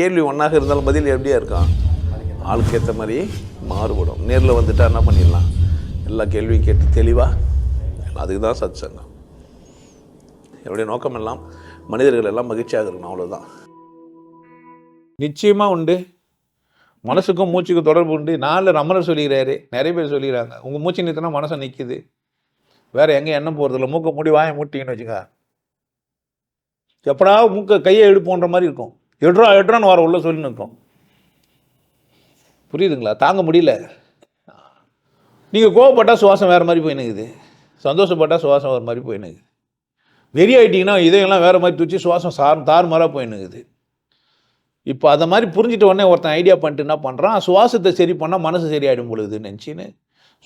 கேள்வி ஒன்றாக இருந்தாலும் பதில் எப்படியா இருக்கான்? ஆளுக்கு ஏற்ற மாதிரி மாறுபடும். நேரில் வந்துட்டா என்ன பண்ணிடலாம்? எல்லா கேள்வியும் கேட்டு தெளிவாக அதுக்கு தான் சத் சங்கம் என்னுடைய நோக்கம் எல்லாம் மனிதர்கள் எல்லாம் மகிழ்ச்சியாக இருக்கணும் அவ்வளோதான் நிச்சயமாக உண்டு. மனசுக்கும் மூச்சுக்கும் தொடர்பு உண்டு. நாளில் ரமணர் சொல்லிக்கிறாரு. நிறைய பேர் சொல்லிக்கிறாங்க. உங்கள் மூச்சு நிறுத்தினா மனசை நிற்கிது வேற எங்கே எண்ணம் போகிறதில்ல மூக்கை மூடி வாயை மூட்டிங்கன்னு வச்சுக்க. எப்படா மூக்கை கையை எடுப்போன்ற மாதிரி இருக்கும். எட்ரா எட்ரான்னு வர உள்ள சொல்லி நிற்கும் புரியுதுங்களா? தாங்க முடியல. நீங்கள் கோவப்பட்டால் சுவாசம் வேறு மாதிரி போயினுக்குது. சந்தோஷப்பட்டால் சுவாசம் வேறு மாதிரி போயினுக்குது. வெறி ஆகிட்டிங்கன்னா இதையெல்லாம் வேறு மாதிரி தூச்சி சுவாசம் சார் தாறுமாறாக போயினுக்குது. இப்போ அதை மாதிரி புரிஞ்சிட்ட உடனே ஒருத்தன் ஐடியா பண்ணிட்டு என்ன பண்ணுறான் சுவாசத்தை சரி பண்ணால் மனசு சரியாயிடும் பொழுது நினச்சின்னு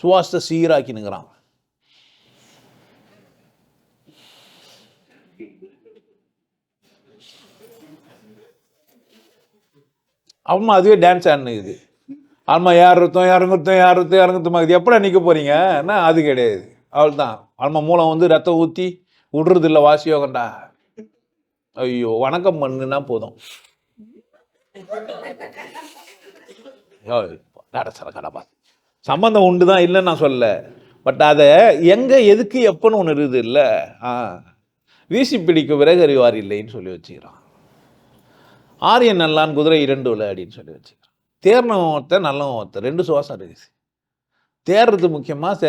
சுவாசத்தை சீராக்கினுங்கிறான். அம்மா அதுவே டான்ஸ் ஆடுனுக்குது ஆமா ஏறுறதும் யார் ஏறுறதும் இறங்குறதுமா இது எப்படா நிற்க போகிறீங்க என்ன? அது கிடையாது. அவள் தான் அம்மா மூலம் வந்து ரத்தம் ஊற்றி விடுறது இல்லை வாசி யோகண்டா ஐயோ வணக்கம் பண்ணுன்னா போதும். கடப்பா சம்பந்தம் உண்டு தான் இல்லைன்னு நான் சொல்ல பட் அதை எங்கே எதுக்கு எப்போன்னு ஒன்று இருக்குது இல்லை. ஆ. வீசி பிடிக்க விறகு அறிவார் இல்லைன்னு சொல்லி வச்சுக்கிறான். ஆரியன் நல்லான் குதிரை இரண்டு விளையாடின்னு சொல்லி வச்சுக்கிறேன். தேர்னவன் ஒருத்தன் நல்லவன் ஒருத்தர் ரெண்டு சுவாசம் இருக்குது தேர்றது முக்கியமாக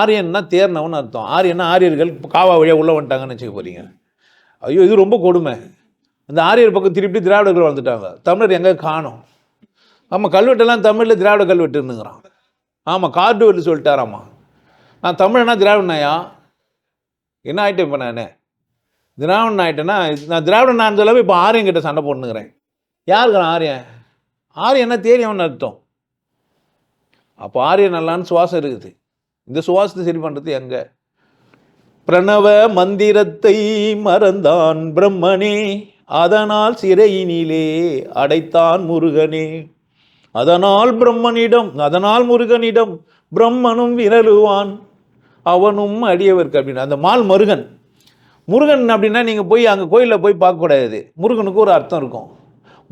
ஆரியன்னா தேர்னவன் அர்த்தம். ஆரியன்னா ஆரியர்கள் காவா வழியாக உள்ளே வந்துட்டாங்கன்னு வச்சுக்க போகிறீங்க ஐயோ இது ரொம்ப கொடுமை. இந்த ஆரியர் பக்கம் திருப்பி திராவிடர்கள் வந்துட்டாங்க. தமிழர் எங்கே காணும்? ஆமாம் கல்வெட்டெல்லாம் தமிழில் திராவிட கல்வெட்டுன்னுங்கிறான் ஆமாம் கார்டு வெட்டு சொல்லிட்டாராம்மா நான் தமிழனா திராவிடனாயா? என்ன ஆகிட்டேன் இப்போ நான்? திராவிடன் ஆகிட்டேன்னா நான் திராவிடன் நான் சொல்லவே இப்போ ஆரியன் கிட்ட சண்டை போட்டுனுங்கிறேன் யாருக்குறான் ஆரியன்? ஆரியன்னா தேரியவன் அர்த்தம். அப்போ ஆரியன் நல்லான்னு சுவாசம் இருக்குது. இந்த சுவாசத்தை சரி பண்ணுறது எங்கே? பிரணவ மந்திரத்தை மறந்தான் பிரம்மனே அதனால் சிறையினிலே அடைத்தான் முருகனே. அதனால் பிரம்மனிடம் அதனால் முருகனிடம் பிரம்மனும் விரலுவான். அவனும் அடியவர்க்கு அப்படின்னு. அந்த மால் முருகன். முருகன் அப்படின்னா நீங்கள் போய் அங்கே கோயிலில் போய் பார்க்கக்கூடாது முருகனுக்கு ஒரு அர்த்தம் இருக்கும்.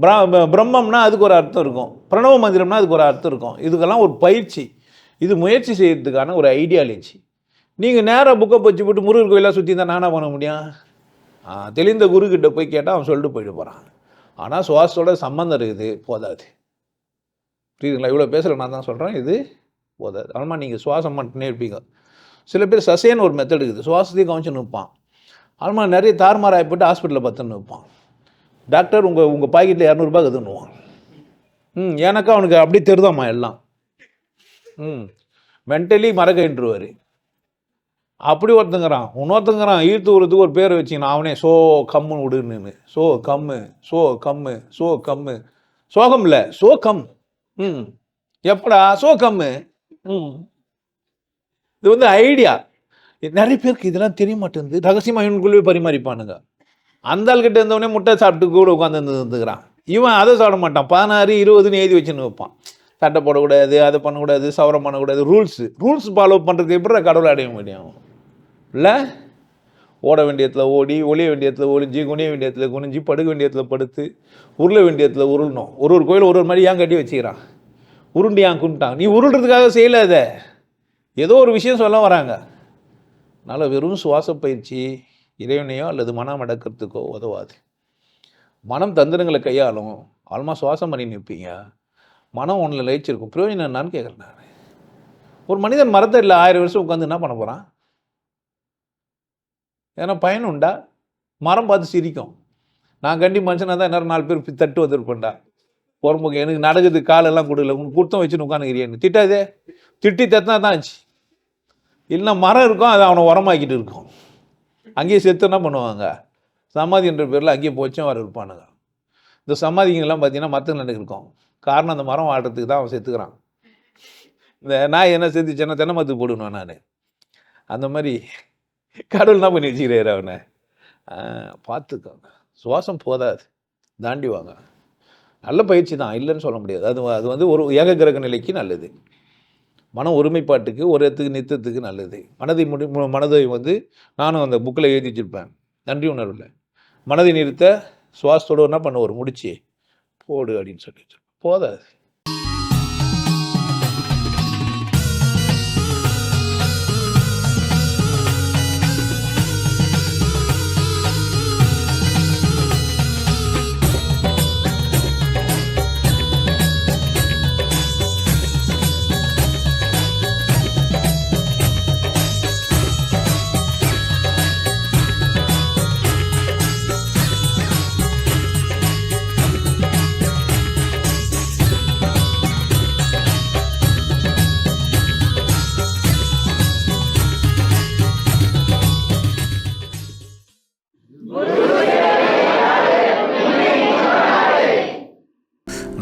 பிரா- பிரம்மம்னா அதுக்கு ஒரு அர்த்தம் இருக்கும். பிரணவ மந்திரம்னா அதுக்கு ஒரு அர்த்தம் இருக்கும். இதுக்கெல்லாம் ஒரு பயிற்சி. இது முயற்சி செய்கிறதுக்கான ஒரு ஐடியாலஜி. நீங்கள் நேராக புக்கை வச்சு போட்டு முருகர் கோயிலாக சுற்றி தான் நானாக பண்ண முடியும் தெளிந்த குருக்கிட்ட போய் கேட்டால் அவன் சொல்லிட்டு போயிட்டு போகிறான் ஆனால் சுவாசத்தோட சம்மந்தம் இருக்குது. போதாது. புரியுதுங்களா? இவ்வளோ பேசுகிற நான் தான் சொல்கிறேன் இது போதாது. ஆனால் நீங்கள் சுவாசம் மட்டுமே இருப்பீங்க. சில பேர் சசேன்னு ஒரு மெத்தட் இருக்குது. சுவாசத்தையும் கவனிச்சு நிற்பான் ஆல்மா நிறைய தாறுமாறாகி போட்டு ஹாஸ்பிட்டலில் பார்த்துன்னு வைப்பான். டாக்டர் உங்கள் உங்கள் பாக்கெட்டில் இரநூறுபா கதுன்னுவான் ம் எனக்கா அவனுக்கு அப்படியே தெரிதாம்மா எல்லாம். ம் மென்டலி மறக்கின்றுவார் அப்படி ஒருத்தங்கிறான் இன்னொருத்தங்கிறான் ஈர்த்து உரத்துக்கு ஒரு பேரை வச்சுக்கணும் அவனே சோ கம்முன்னு விடுன்னு சோ கம்மு சோ கம்மு சோ கம்மு. சோகம் இல்லை சோ கம். ம் எப்படா சோ கம்மு. ம். இது வந்து ஐடியா நிறைய பேருக்கு இதெல்லாம் தெரிய மாட்டேங்குது ரகசியமாக இவனுக்குள்ளே பரிமாறிப்பானுங்க. அந்த ஆள்கிட்ட இருந்தவனே முட்டை சாப்பிட்டு கூட உட்காந்து இருந்துக்கிறான். இவன் அதை சாப்பிட மாட்டான். பதினாறு இருபதுன்னு எழுதி வச்சுன்னு வைப்பான். சட்டை போடக்கூடாது அதை பண்ணக்கூடாது சவரம் பண்ணக்கூடாது ரூல்ஸு ரூல்ஸ் ஃபாலோ பண்ணுறது எப்படி கடவுளை அடைய முடியும்? இல்லை? ஓட வேண்டியத்தில் ஓடி ஒளிய வேண்டியத்தில் ஒளிஞ்சு குனிய வேண்டியத்தில் குனிஞ்சு படுக்க வேண்டியத்தில் படுத்து உருள வேண்டியத்தில் உருளணும். ஒரு ஒரு கோயில் ஒரு ஒரு மாதிரி ஏன் கட்டி வச்சுக்கிறான்? உருண்டு ஏன் கும்பிட்டான்? நீ உருள்றதுக்காக செய்யலை அதை. ஏதோ ஒரு விஷயம் சொல்ல வராங்க. அதனால் வெறும் சுவாச பயிற்சி இறைவனையோ அல்லது மனம் அடக்கிறதுக்கோ உதவாது. மனம் தந்திரங்களை கையாளும் ஆல்மா சுவாசம் பண்ணி நிற்பீங்க மனம் ஒன்றில் லயிச்சிருக்கும். பிரயோஜனம் என்னான்னு கேட்குறேன் நான். ஒரு மனிதன் மரத்தை இல்லை ஆயிரம் வருஷம் உட்காந்து என்ன பண்ண போகிறான் ஏன்னா பயன் உண்டா? மரம் பார்த்து சிரிக்கும். நான் கண்டி மனுஷனாக தான் இன்னும் நாலு பேர் தட்டு வந்திருப்பேன்டா. உடம்புக்கு எனக்கு நடக்குது காலெல்லாம் கொடுக்கல. உனக்கு குத்தம் வச்சுன்னு உட்காந்துக்கிறியேன்னு திட்டாதே. திட்டி தத்தினா தான் ஆச்சு. இல்லைன்னா மரம் இருக்கும் அது அவனை உரமாக்கிட்டு இருக்கும். அங்கேயே செத்து என்ன பண்ணுவாங்க? சமாதி என்ற பேரில் அங்கேயே போச்சும் வர இருப்பானுங்க. இந்த சமாதிங்கெல்லாம் பார்த்தீங்கன்னா மரத்தில் இருக்கும். காரணம் அந்த மரம் வாடுறதுக்கு தான் அவன் செத்துக்கிறான். இந்த நான் என்ன செத்துச்சேன்னா தென்னை மரத்துக்கு போடுவேன் நான். அந்த மாதிரி கடவுள் என்ன பண்ணி வச்சுக்கிறாரு அவனை? பார்த்துக்கோங்க. சுவாசம் போதாது. தாண்டி வாங்க. நல்ல பயிற்சி தான். இல்லைன்னு சொல்ல முடியாது. அது அது வந்து ஒரு ஏக கிரக நிலைக்கு நல்லது. மன ஒருமைப்பாட்டுக்கு ஒரு இடத்துக்கு நித்தத்துக்கு நல்லது. மனதை முடி மு- மனதை வந்து நானும் அந்த புக்கில் எழுதி வச்சிருப்பேன். நன்றி உணர்வில். மனதை நிறுத்த சுவாசத்தோட என்ன பண்ண ஒரு முடிச்சு போடு அப்படின்னு சொல்லி வச்சுருப்பேன் போதாது.